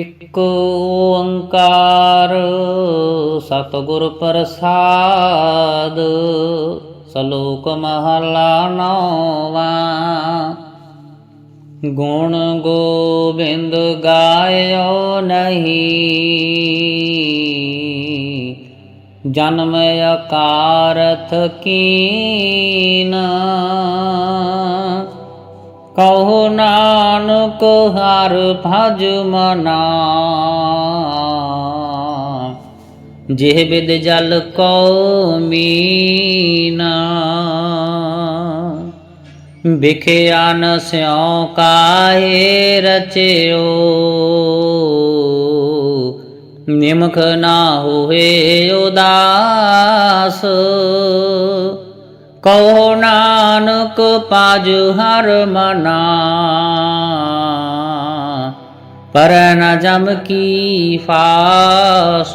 ਇਕ ਓੰਕਾਰ ਸਤਿਗੁਰ ਪ੍ਰਸਾਦ ਸ਼ਲੋਕ ਮਹਲਾ ਨੌਵਾਂ। ਗੁਣ ਗੋਬਿੰਦ ਗਾਇਓ ਨਹੀਂ ਜਨਮ ਅਕਾਰਥ ਕੀਨ। ਕਹੋ ਨਾਨਕ ਹਰ ਭਜ ਮਨਾ। ਜਿਹ ਬਿਦ ਜਲ ਕੋ ਮੀਨਾ। ਵਿਖਿਆ ਨ ਸਿਉ ਕਾਹੇ ਰਚਿਓ। ਨਿਮਖ ਨਾ ਹੋਏ ਉਦਾਸ। ਕਹੋ ਨਾਨਕ ਪਾਜ ਹਰ ਮਨਾ। ਪਰ ਨ ਜਮ ਕੀ ਫਾਸ।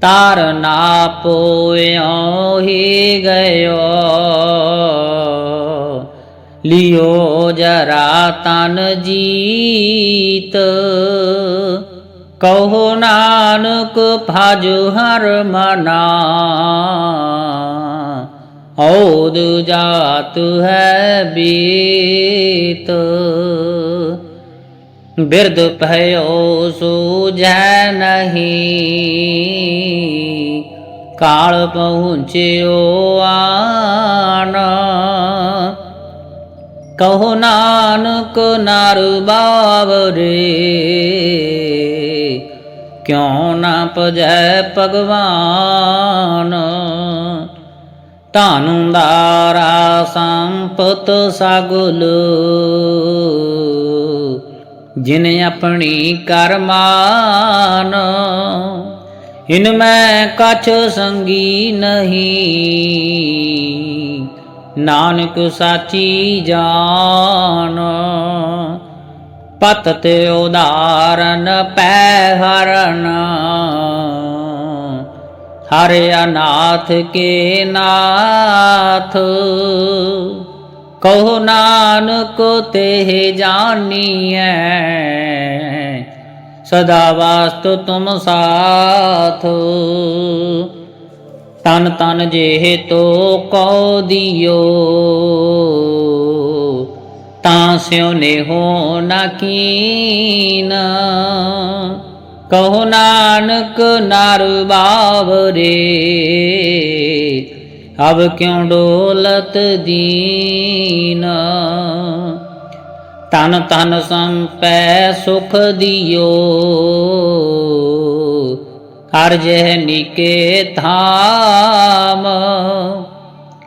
ਤਾਰ ਨਾ ਪੋਇਓ ਹੀ ਗਇਓ। ਲਿਓ ਜਰਾ ਤਨ ਜੀਤ। ਕਹੋ ਨਾਨਕ ਭਜ ਹਰ ਮਨਾ। ਔਦ ਜਾਤ ਹੈ ਬੀਤ। ਬਿਰਦ ਭਇਓ ਸੂਝੈ ਨਹੀਂ। ਕਾਲ ਪਹੁੰਚਿਓ ਆਨ ਕਹੋ ਨਾਨਕ ਨਰ ਬਾਵਰੇ। ਕਿਉ ਨਾ ਪਜੈ ਭਗਵਾਨ? ਧਨ ਦਾਰਾ ਸੰਪਤ ਸਗੁਲ। ਜਿਨ ਆਪਣੀ ਕਰਮਾਨ ਇਨ ਮੈਂ ਕਛ ਸੰਗੀ ਨਹੀਂ। ਨਾਨਕ ਸਾਚੀ ਜਾਨ ਪਤ ਤੇ ਉਦਾਰਨ ਪੈ ਹਰਨ ਹਰ ਅਨਾਥ ਕੇ ਨਾਥ। ਕਹੋ ਨਾਨਕ ਤੇ ਜਾਨੀਐ। ਸਦਾ ਵਾਸਤ ਤੁਮ ਸਾਥ। ਤਨ ਤਨ ਜੇ ਤੋ ਕਉ ਦਿਓ। ਤਾਂ ਸਿਉ ਨੇ ਹੋ ਨਾ ਕੀਨ। ਕਹੋ ਨਾਨਕ ਨਰ ਬਾਵਰੇ ਅਬ ਕਿਉ ਡੋਲਤ ਦੀਨ। ਤਨ ਤਨ ਸੰਪੈ ਸੁਖ ਦਿਓ, ਹਰ ਜਹ ਨਿਕੇ ਧਾਮ।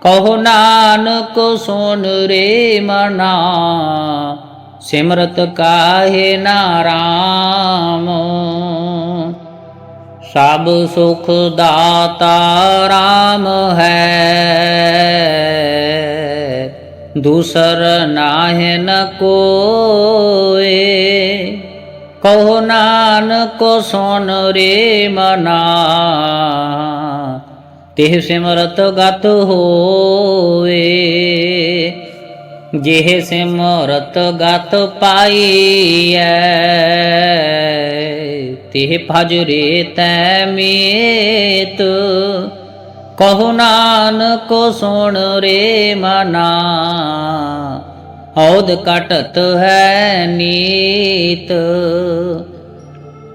ਕਹੋ ਨਾਨਕ ਸੁਨ ਰੇ ਮਨਾ, ਸਿਮਰਤ ਕਾਹੇ ਨਾਰਾਮ ਸਭ ਸੁਖ ਦਾਤਾ ਰਾਮ ਹੈ, ਦੂਸਰ ਨਾਹਿ ਨ ਕੋਏ। ਕਹੋ ਨਾਨਕ ਸੁਨ ਰੇ ਮਨਾ ਤਿਹ ਸਿਮਰਤ ਗਤ ਹੋਏ ਜਿਹ ਸਿਮਰਤ ਗਤ ਪਾਈਐ, ਤਿਹ ਭਜਰੇ ਤੈ ਮੀਤ। ਕਹੋ ਨਾਨਕ ਸੁਣ ਰੇ ਮਨਾ ਔਦ ਕਟਤ ਹੈ ਨੀਤ।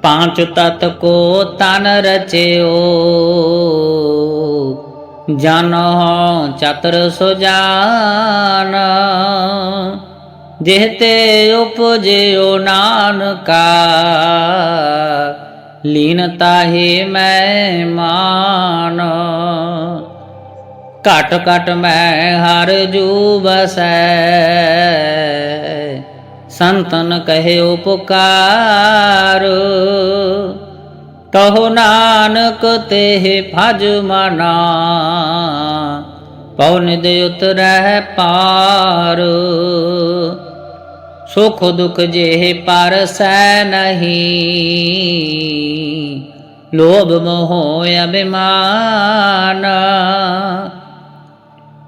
ਪਾਂਚ ਤਤ ਕੋ ਤਨ ਰਚਿਓ ਜਨ ਚਤਰ ਸੁਜਾਨ ਜਿਹਤੇ ਉਪਜਿਓ ਨਾਨਕਾ। ਲੀਨ ਤਾਹੇ ਮੈਂ ਮਾਨ, ਘਟ ਘਟ ਮੈਂ ਹਰ ਜੂ ਬਸੈ ਸੰਤਨ ਕਹਿਓ ਉਪਕਾਰ ਕਹੋ ਨਾਨਕ ਤੇ ਭਜ ਮਨਾ ਪਉਨ ਦੇ ਉਤਰੈ ਪਾਰ। ਸੁਖ ਦੁਖ ਜੇ ਪਰਸੈ ਨਹੀਂ, ਲੋਭ ਮੋਹ ਅਭਿਮਾਨ।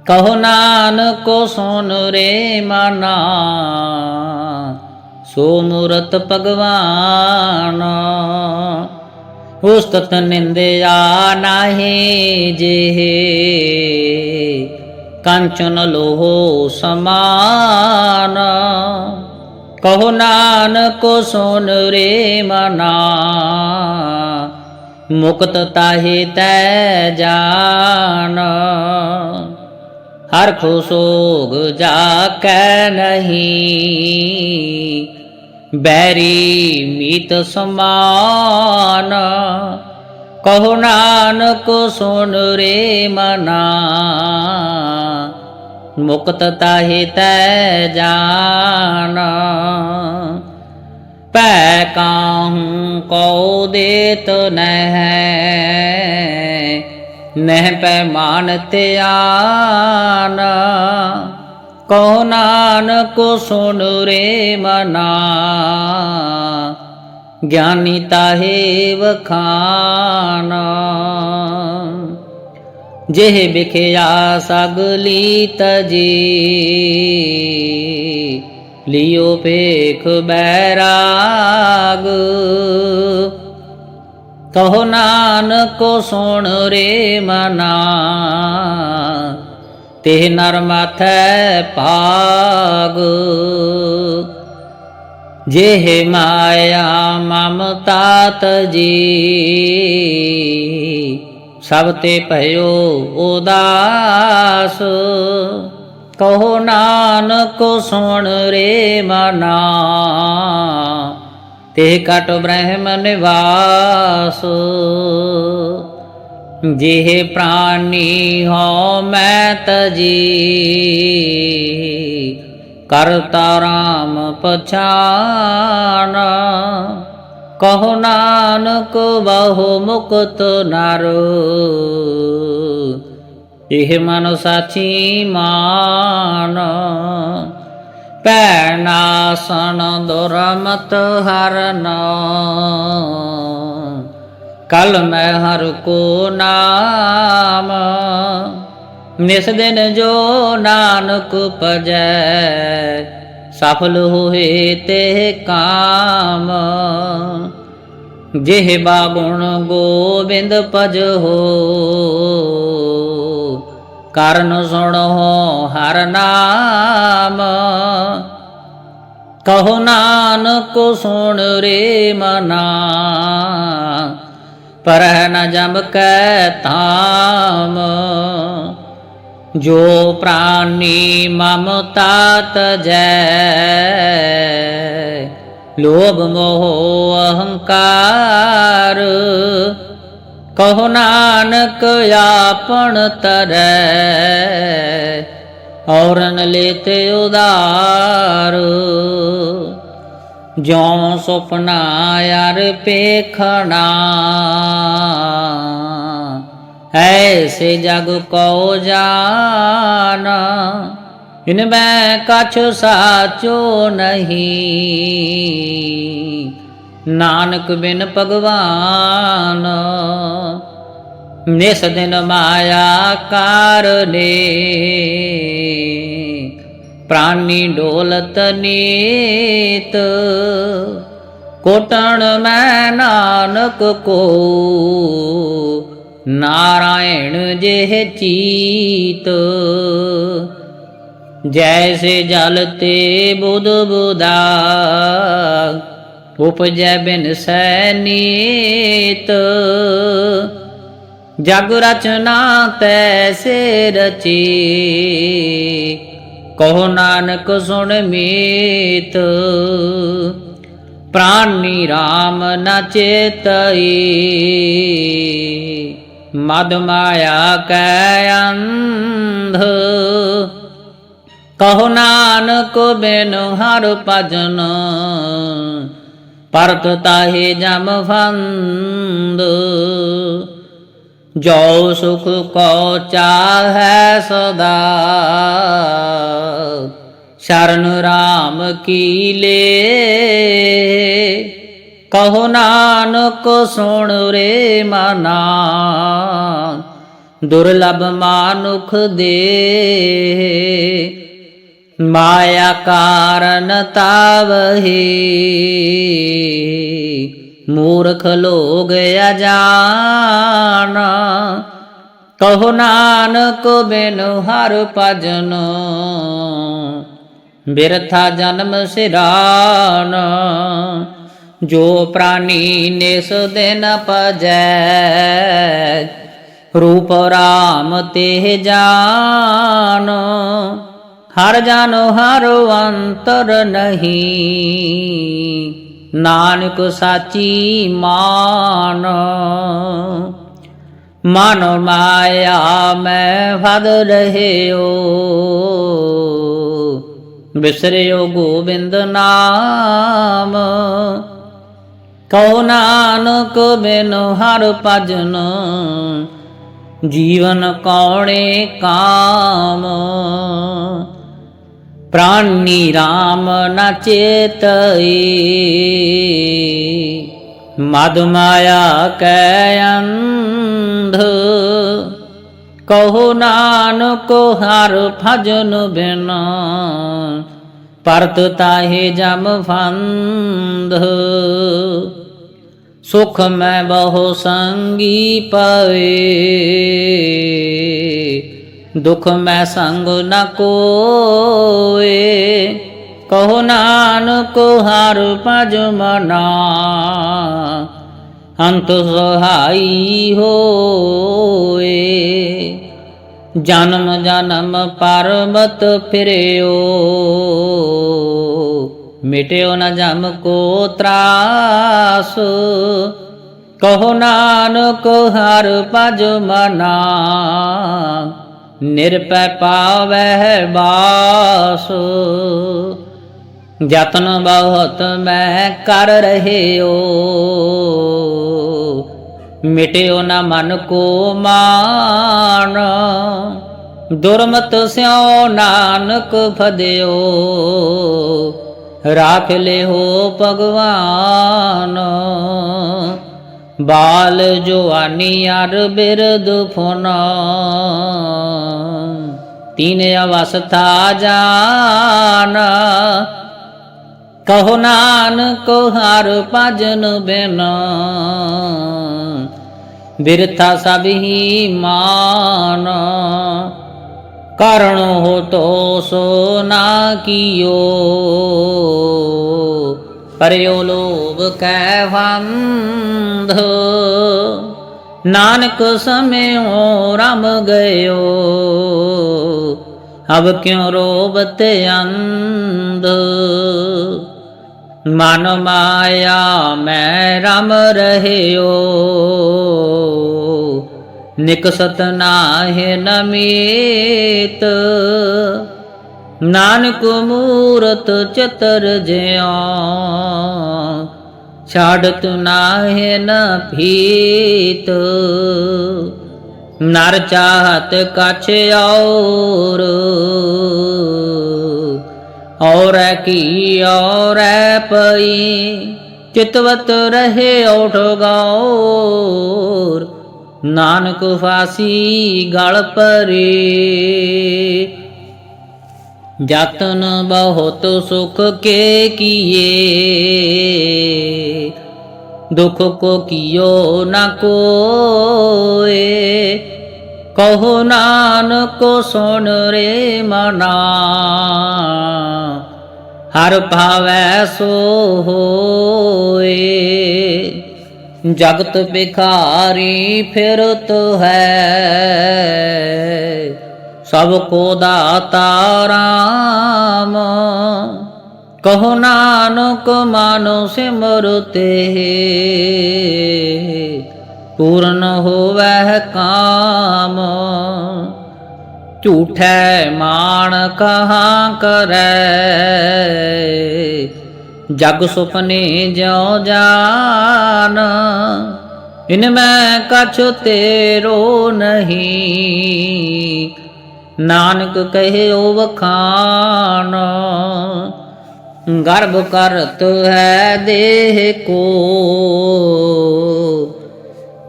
ਕਹੋ ਨਾਨਕ ਸੁਨ ਰੇ ਮਨਾ, ਸੋ ਮੂਰਤ ਭਗਵਾਨ। ਉਸਤਤ ਨਿੰਦਿਆ ਨਾਹੀ ਜਿਹੇ। ਕੰਚਨ ਲੋਹ ਸਮਾਨ। ਕਹੋ ਨਾਨਕ ਸੁਨ ਰੇ ਮਨਾ। ਮੁਕਤ ਤਾਹੇ ਤੈ ਜਾਨ। ਹਰ ਖੁਸ਼ੋਗ ਜਾ ਕੈ ਨਹੀਂ। ਬੈਰੀ ਮੀਤ ਸਮਾਨ। ਕਹੋ ਨਾਨਕ ਸੁਨ ਰੇ ਮਨਾ। ਮੁਕਤ ਤਾਹੇ ਤੈ ਜਾਨ। ਪੈ ਕਾਹੂ ਕਉ ਦੇਤ ਨਹਿ। ਨਹਿ ਪੈ ਮਾਨ ਧਿਆਨ ਕਉ ਨਾਨਕ ਸੁਨ ਰੇ ਮਨਾ, ਗਿਆਨੀ ਤਾਹੇ ਵਖਾਨ। ਜਿਹ ਵਿਖਿਆ ਸਗਲੀ ਤਜੀ ਲਿਓ ਪੇਖ ਬੈਰਾਗ। ਕਹੋ ਨਾਨਕ ਸੁਣ ਰੇ ਮਨਾ ਤੇ ਨਰ ਮਾਥੈ ਭਾਗ। ਜਿਹ ਮਾਇਆ ਮਮਤਾ ਜੀ, ਸਭ ਤੇ ਭਇਓ ਉਦਾਸ। ਕਹੋ ਨਾਨਕ ਸੁਣ ਰੇ ਮਨਾ ਤੇ ਕਟ ਬ੍ਰਹਮ ਨਿਵਾਸ। ਜਿਹ ਪ੍ਰਾਨੀ ਹੋ ਮੈਂ ਤਜੀ, ਕਰਤਾ ਰਾਮ ਪਛਾਨ। ਕਹੋ ਨਾਨਕ ਬਹੁ ਮੁਕਤ ਨਰ, ਇਹ ਮਨ ਸਾਚੀ ਮਾਨ। ਪੈਣਾ ਨਾਸਨ ਦੁਰਮਤ ਹਰਨ। ਕਲ ਮੈਂ ਹਰ ਕੋ ਨਾਮ, ਨਿਸ ਦਿਨ ਜੋ ਨਾਨਕ ਪਜੈ, ਸਫਲ ਹੋਏ ਤੇ ਕਾਮ। ਜਿਹ ਬਾਗੁਣ ਗੋਬਿੰਦ ਭਜ ਹੋ, ਕਰਨ ਸੁਣੋ ਹਰ ਨਾਮ। ਕਹੋ ਨਾਨਕ ਸੁਣ ਰੇ ਮਨਾ ਪਰ ਨ ਜਮ ਕੈ ਤਾਮ ਜੋ ਪ੍ਰਾਨੀ ਮਮਤਾ ਤਜੈ ਲੋਭ ਮੋਹ ਅਹੰਕਾਰ। ਕਹੋ ਨਾਨਕ ਆਪਣ ਤਰੈ, ਔਰਨ ਲੇਤੇ ਉਦਾਰ। ਜਿਉ ਸੁਪਨਾ ਯਾਰ ਪੇਖਣਾ ਐਸੇ ਜਗ ਕੋ ਜਾਨ ਇਨ ਮੈਂ ਕਛ ਸਾਚੋ ਨਹੀਂ। ਨਾਨਕ ਬਿਨ ਭਗਵਾਨ, ਨਿਸ ਦਿਨ ਮਾਇਆ ਕਾਰਨੇ ਪ੍ਰਾਨੀ ਡੋਲਤ ਨੀਤ। ਕੋਟਣ ਮੈਂ ਨਾਨਕ ਕੋ। ਨਾਰਾਇਣ ਜਿਹ ਚੀਤ। ਜੈਸੇ ਜਲ ਤੇ ਬੁਧ ਬੁਦਾ ਉਪਜੈ ਬਿਨ ਸੈਨੀਤ ਜਗ ਰਚਨਾ ਤੈਸੇ ਰਚੀ। ਕਹੋ ਨਾਨਕ ਸੁਣ ਮੀਤ, ਪ੍ਰਾਨੀ RAM ਨ ਚੇਤਈ। ਮਦ ਮਾਇਆ ਕੈ ਅੰਧ, ਕਹੋ ਨਾਨਕ ਬਿਨ ਹਰ ਭਜਨ ਪਰਤ ਤਾਹੇ ਜਮ ਫੰਦ। ਜੋ ਸੁਖ ਕੋ ਚਾਹੈ ਸਦਾ, ਸ਼ਰਨ RAM ਕੀ ਲੇ? ਕਹੋ ਨਾਨਕ ਸੁਣ ਰੇ ਮਨਾ, ਦੁਰਲਭ ਮਾਨੁਖ ਦੇ। ਮਾਇਆ ਕਾਰਨ ਤਾਵਹੀ ਮੂਰਖ ਲੋਗ ਅਜਾਨ। ਕਹੋ ਨਾਨਕ ਬਿਨ ਹਰ ਭਜਨ, ਬਿਰਥਾ ਜਨਮ ਸਿਰਾਨ। ਜੋ ਪ੍ਰਾਨੀ ਨਿਸ ਦਿਨ ਪਜੈ ਰੂਪ ਰਾਮ ਤੇ ਜਾਨ। ਹਰ ਜਾਨੋ ਹਰ ਅੰਤਰ ਨਹੀਂ। ਨਾਨਕ ਸਾਚੀ ਮਾਨ। ਮਨ ਮਾਇਆ ਮੈਂ ਵਦ ਰਹਿਓ। ਬਿਸਰਿਓ ਗੋਬਿੰਦ ਨਾਮ। ਕਉ ਨਾਨਕ ਬਿਨ ਹਰ ਭਜਨ। ਜੀਵਨ ਕੌਣੇ ਕਾਮ। ਪ੍ਰਾਨੀ RAM ਨ ਚੇਤਈ। ਮਦ ਮਾਇਆ ਕੈ ਅੰਧ। ਕਹੋ ਨਾਨਕ ਹਰ ਭਜਨ ਬਿਨ। ਪਰਤ ਤਾਹੇ ਜਮ ਫੰਧ। ਸੁਖ ਮੈਂ ਬਹੁ ਸੰਗੀ ਦੁਖ ਮੈਂ ਸੰਗ ਨ ਕੋਏ। ਕਹੋ ਨਾਨਕ, ਹਰ ਭਜ ਮਨਾ। ਅੰਤ ਸਹਾਈ ਹੋਏ। ਜਨਮ ਜਨਮ ਪਰਬਤ ਫਿਰਿਓ। ਮਿਟਿਓ ਨ ਜਮ ਕੋ ਤਰਾਸ। ਕਹੋ ਨਾਨਕ, ਹਰ ਭਜ ਮਨਾ। ਨਿਰਪੈ ਪਾਵਹਿ ਬਾਸ। ਜਤਨ ਬਹੁਤ ਮੈਂ ਕਰ ਰਹਿਓ। ਮਿਟਿਓ ਨਾ ਮਨ ਕੋ ਮਾਨ ਦੁਰਮਤ ਸਿਓ ਨਾਨਕ ਫਦਿਓ। ਰਾਖ ਲਿਓ ਭਗਵਾਨ। ਬਾਲ ਜਵਾਨੀ ਅਰ ਬਿਰਦ ਫੋਨਾ। ਤੀਨ ਅਵਸਥਾ ਜਾਨਾ। ਕਹੋ ਨਾਨਕ ਹਰ ਭਜਨ ਬਿਨ। ਬਿਰਥਾ ਸਭ ਹੀ ਮਾਨ। ਕਰਣ ਹੋ ਤੋ ਸੋ ਨਾ ਕੀਓ। ਪਰਿਓ ਲੋਭ ਕੈ ਵੰਧ ਨਾਨਕ ਸਮਿਓ ਰਮ ਗਇਓ। ਅਬ ਕਿਉ ਰੋਬਤ ਅੰਧ? ਮਨ ਮਾਇਆ ਮੈਂ ਰਮ ਰਹਿਓ। ਨਿਕਸਤ ਨਾਹਿ ਨਮੀਤ ਨਾਨਕ ਮੂਰਤ ਚਤਰ ਜਿਉ। ਛਾੜਤ ਨਾਹਿ ਨ ਭੀਤ। ਨਰ ਚਾਹਤ ਕਛ ਔਰ ਔਰ ਕੀ ਔਰ ਪਈ। ਚਿਤਵਤ ਰਹੇ ਓਠ ਗੌਰ, ਨਾਨਕ ਫਾਸੀ ਗਲ ਪਰੇ। ਜਤਨ ਬਹੁਤ ਸੁਖ ਕੇ ਕੀਏ। ਦੁਖ ਕੋ ਕੀਓ ਨਾ ਕੋਏ। ਕਹੋ ਨਾਨਕ ਸੁਣ ਰੇ ਮਨਾ। ਹਰ ਭਾਵੈ ਸੋ ਹੋਏ। ਜਗਤ ਬਿਖਾਰੀ ਫਿਰਤ ਹੈ। ਸਭ ਕੋ ਦਾਤਾ ਰਾਮ। ਕਹੋ ਨਾਨਕ ਮਾਨੋ ਸਿਮਰਤੇ ਪੂਰਨ ਹੋਵੈ ਕਾਮ। ਝੂਠੈ ਮਾਣ ਕਹਾ ਕਰੈ। ਜਗ ਸੁਪਨੇ ਜਿਉ ਜਾਨ। ਇਨ ਮੈਂ ਕਛ ਤੇਰੋ ਨਹੀਂ। ਨਾਨਕ ਕਹਿਓ ਵਖਾਨ ਗਰਭ ਕਰਤ ਹੈ ਦੇਹ ਕੋ।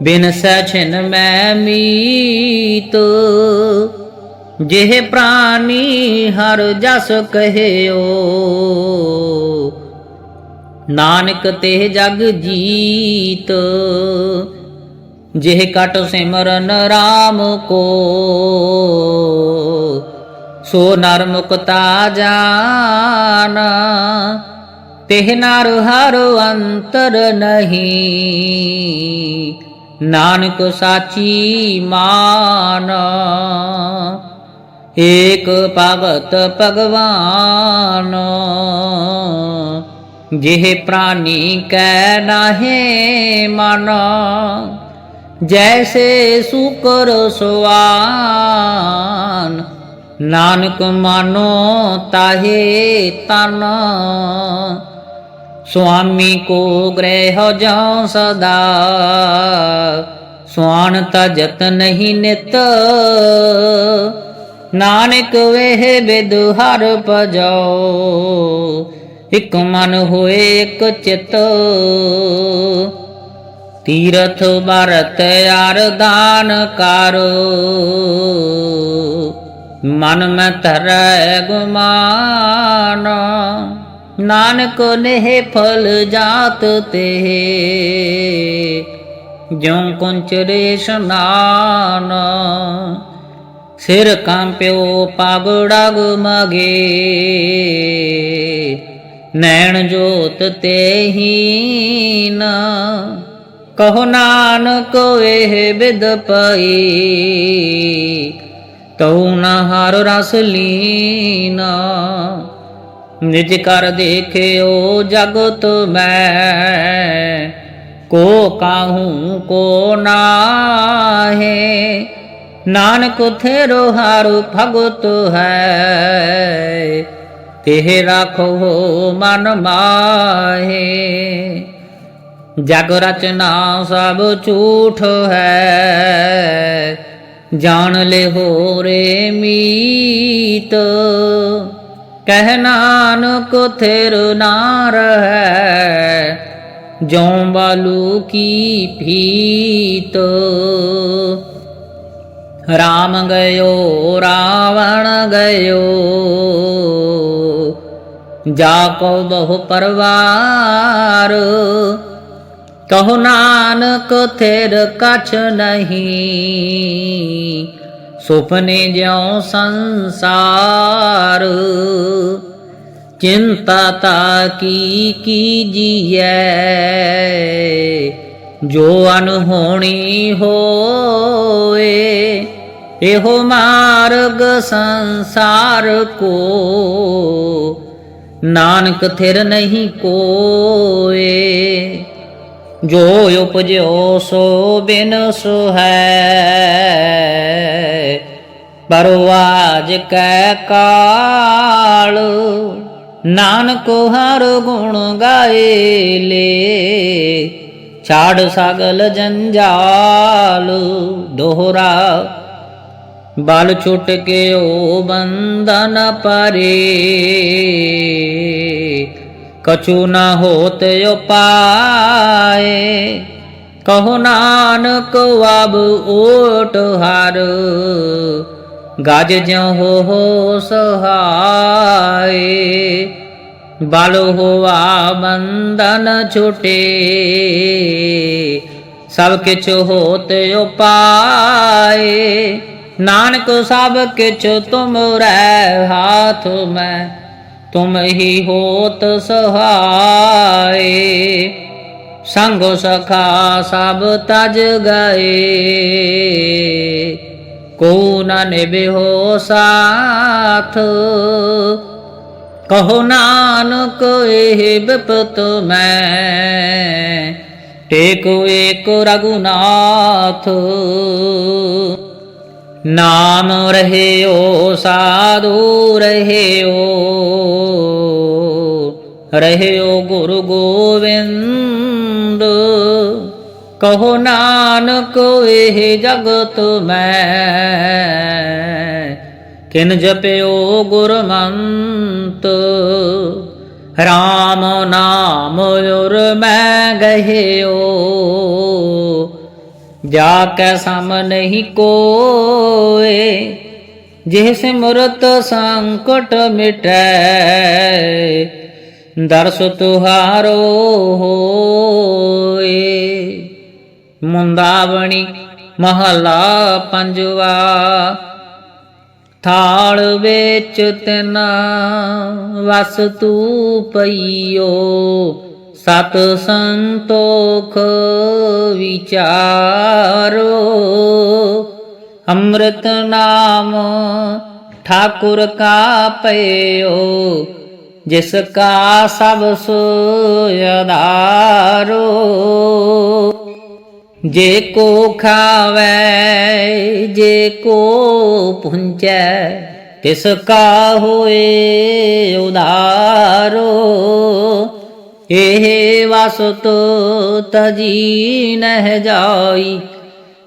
ਬਿਨ ਸਛਨ ਮੈਂ ਮੀਤ, ਜਿਹ ਪ੍ਰਾਨੀ ਹਰ ਜਸ ਕਹਿਓ। ਨਾਨਕ ਤੇ ਜਗ ਜੀਤ, ਜਿਹ ਕਟ ਸਿਮਰਨ RAM ਕੋ। ਸੋ ਨਰ ਮੁਕਤਾ ਜਾਨਾ, ਤਿਹ ਨਰ ਹਰ ਅੰਤਰ ਨਹੀਂ। ਨਾਨਕ ਸਾਚੀ ਮਾਨ, ਏਕ ਭਗਤ ਭਗਵਾਨ। ਜਿਹ ਪ੍ਰਾਨੀ ਕੈ ਨਾਹੇ ਮਨ, ਜੈਸੇ ਸ਼ੁਕਰ ਸੁਆਨ। ਨਾਨਕ ਮਾਨੋ ਤਾਹੇ ਤਨ, ਸੁਆਮੀ ਕੋ ਗ੍ਰਹਿ ਜਾਉ ਸਦਾ। ਸੁਆਨ ਤਜਤ ਨਹੀਂ ਨਿਤ, ਨਾਨਕ ਵੇਹ ਬਿਦ ਹਰ ਭਜੋ ਇਕ ਮਨ ਹੋਏ ਇਕ ਚਿਤ, ਤੀਰਥ ਬਰਤ ਦਾਨ ਕਰੋ। ਮਨ ਮੈਂ ਧਰੈ ਗੁਮਾਨ, ਨਾਨਕ ਨਹਿ ਫਲ ਜਾਤ ਤੇ। ਜਿਉ ਕੁੰਚਰੇ ਸਨਾਨ, ਸਿਰ ਕੰਪਿਓ ਪਗੜਾ ਗੁਮਗੇ ਨੈਣ ਜੋਤ ਤੇ ਹੀ ਕਹੋ ਨਾਨਕ ਇਹ ਬਿਦ ਪਈ। ਤਉ ਨ ਹਰ ਰਸ ਲੀਨਾ ਨਿਜ ਕਰ ਦੇਖਿਓ ਜਗਤ ਮੈਂ ਕੋ ਕਾਹੂ ਕੋ ਨਾਹੇ ਨਾਨਕ ਥੇਰੋ ਹਾਰੂ ਭਗਤ ਹੈ ਤਿਹ ਰਾਖੋ ਮਨ ਮਾਹੇ ਜਗ ਰਚਨਾ ਸਭ ਝੂਠ ਹੈ ਜਾਣ ਲੈ ਹੋ ਰੇ ਮੀਤ। ਕਹਿ ਨਾਨਕ ਥੇਰ ਨਾਰ ਹੈ ਜਉ ਬਾਲੂ ਕੀ ਭੀਤ। ਰਾਮ ਗਇਓ, ਰਾਵਣ ਗਇਓ ਜਾ ਕੋ ਬਹੁ ਪਰਵਾਰ। ਕਹੋ ਨਾਨਕ ਥੇਰ ਕਛ ਨਹੀਂ। ਸੁਪਨੇ ਜਿਉ ਸੰਸਾਰ, ਚਿੰਤਾ ਤਾ ਕੀ ਕੀਜੀਐ ਜੋ ਅਨਹੋਣੀ ਹੋਏ, ਇਹੋ ਮਾਰਗ ਸੰਸਾਰ ਕੋ। ਨਾਨਕ ਥਿਰ ਨਹੀਂ ਕੋਏ। ਜੋ ਉਪਜਿਓ ਸੋ ਬਿਨ ਸੁਹੈ। ਪਰਵਾਜ ਕੈ ਕਾਲ, ਨਾਨਕ ਹਰ ਗੁਣ ਗਾਏ ਲੇ। ਛਾੜ ਸਗਲ ਜੰਜਾਲ, ਦੋਹਰਾ ਬਲ ਛੁੱਟ ਕੇ ਓ ਬੰਧਨ ਪਰੇ। ਕਛੂ ਨ ਹੋਤ ਉਪਾਏ। ਕਹੋ ਨਾਨਕ ਵਬ ਓਟ ਹਰ। ਗਜ ਜਿਉ ਹੋ ਹੋ ਸਹਾਏ। ਬਲ ਹੋਆ ਬੰਧਨ ਛੁਟੇ। ਸਭ ਕਿਛ ਹੋਤ ਉਪਾਏ। ਨਾਨਕ ਸਭ ਕਿਛ ਤੁਮਰੈ ਹਾਥ ਮੈਂ। ਤੁਮ ਹੀ ਹੋਤ ਸਹਾਏ, ਸੰਗ ਸਖਾ ਸਭ ਤਜ ਗਏ। ਕੋ ਨ ਨਿਭਿਓ ਸਾਥ, ਕਹੋ ਨਾਨਕ ਇਹ ਬਿਪਤ ਮੈਂ, ਟੇਕੋ ਏਕ ਰਗੁਨਾਥ ਨਾਮ ਰਹਿਓ, ਸਾਧੂ ਰਹਿਓ। ਰਹਿਓ ਗੁਰੂ ਗੋਵਿੰਦ। ਕਹੋ ਨਾਨਕ, ਇਹ ਜਗਤ ਮੈਂ। ਕਿਨ ਜਪਿਓ ਗੁਰਮੰਤ। RAM ਨਾਮ ਉਰ ਮੈਂ ਗਹਿਓ। ਜਾ ਕੈ ਸਮ ਨਹੀਂ ਕੋਏ, ਜਿਹ ਸਿਮਰਤ ਸੰਕਟ ਮਿਟੈ, ਦਰਸ ਤੁਹਾਰੋ ਹੋਏ। ਮੁੰਦਾਵਣੀ ਮਹਲਾ ਪੰਜਵਾ, ਥਾਲ ਵਿੱਚ ਤਿਨਾ ਵਸਤੂ ਪਈਓ। ਸਤ ਸੰਤੋਖ ਵਿਚਾਰੋ, ਅੰਮ੍ਰਿਤ ਨਾਮ ਠਾਕੁਰ ਕਾ ਪਇਓ ਜਿਸ ਕਾ ਸਭ ਸੁਯਦਾਰੋ ਜੇ ਕੋ ਖਾਵੇ, ਜੇ ਕੋ ਪੁੰਚੈ, ਤਿਸ ਕਾ ਹੋਏ ਉਦਾਰੋ ਇਹ ਵਸਤ ਤਜੀ ਨਹਿ ਜਾਈ।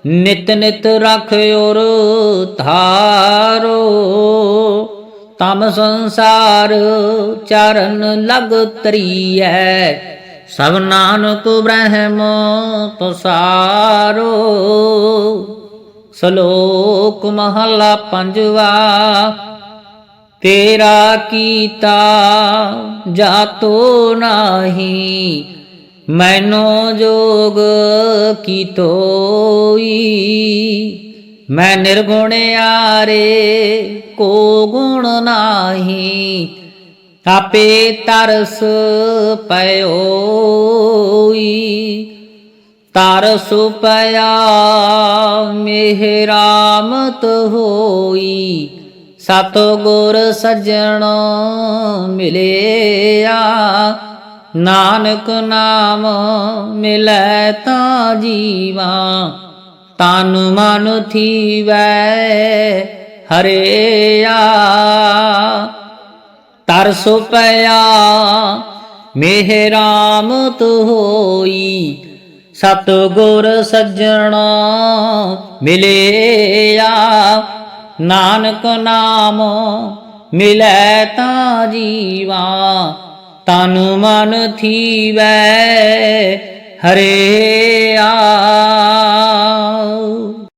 ਨਿਤ ਨਿਤ ਰਖਿਓਰ ਧਾਰੋ। ਤਮ ਸੰਸਾਰ ਚਰਨ ਲਗ ਤਰੀਐ। ਸਭ ਨਾਨਕ ਬ੍ਰਹਮ ਪਸਾਰੋ। ਸ਼ਲੋਕ ਮਹਲਾ ਪੰਜਵਾ। ਤੇਰਾ ਕੀਤਾ ਜਾਤੋ ਨਾਹੀ, ਮੈਨੋ ਜੋਗ ਕੀ ਮੈਂ ਨਿਰਗੁਣ ਆਰੇ ਕੋ ਗੁਣ ਨਾਹੀ, ਆਪੇ ਤਰਸ ਪਇਓਈ। ਤਰਸ ਪਿਆ ਮਿਹਰਾਮਤ ਹੋਈ ਸਤ ਗੁਰ ਸਜਣ ਮਿਲਿਆ, ਨਾਨਕ ਨਾਮ ਮਿਲੈ ਤਾਂ ਜੀਵਾ। ਤਨ ਮਨ ਥੀਵੈ ਹਰਿਆ, ਤਰਸ ਪਿਆ ਮਿਹਰਾਮਤ ਹੋਈ ਸਤ ਗੁਰ ਸੱਜਣ ਮਿਲਿਆ ਨਾਨਕ ਨਾਮ ਮਿਲੈ ਤਾਂ ਜੀਵਾ ਤਨ ਮਨ ਥੀਵੈ ਆ